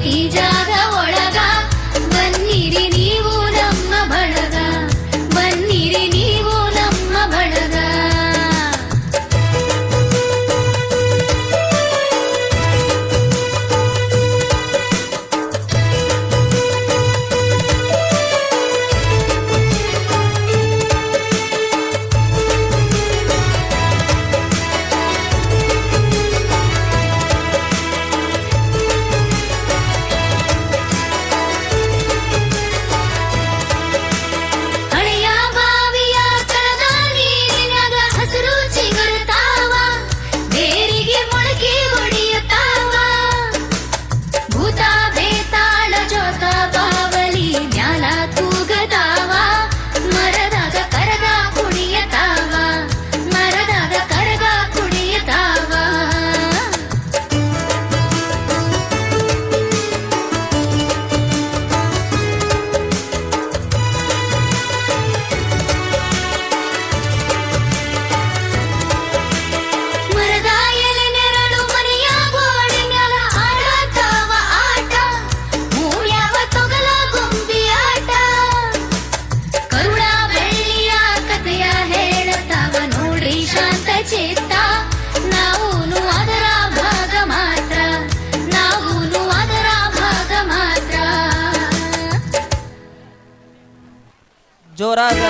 নীতি যা ಚಿತ್ತ ನಾವುನು ಅದರ ಭಾಗ ಮಾತ್ರ ನಾವುನು ಅದರ ಭಾಗ ಮಾತ್ರ ಜೋರಾದ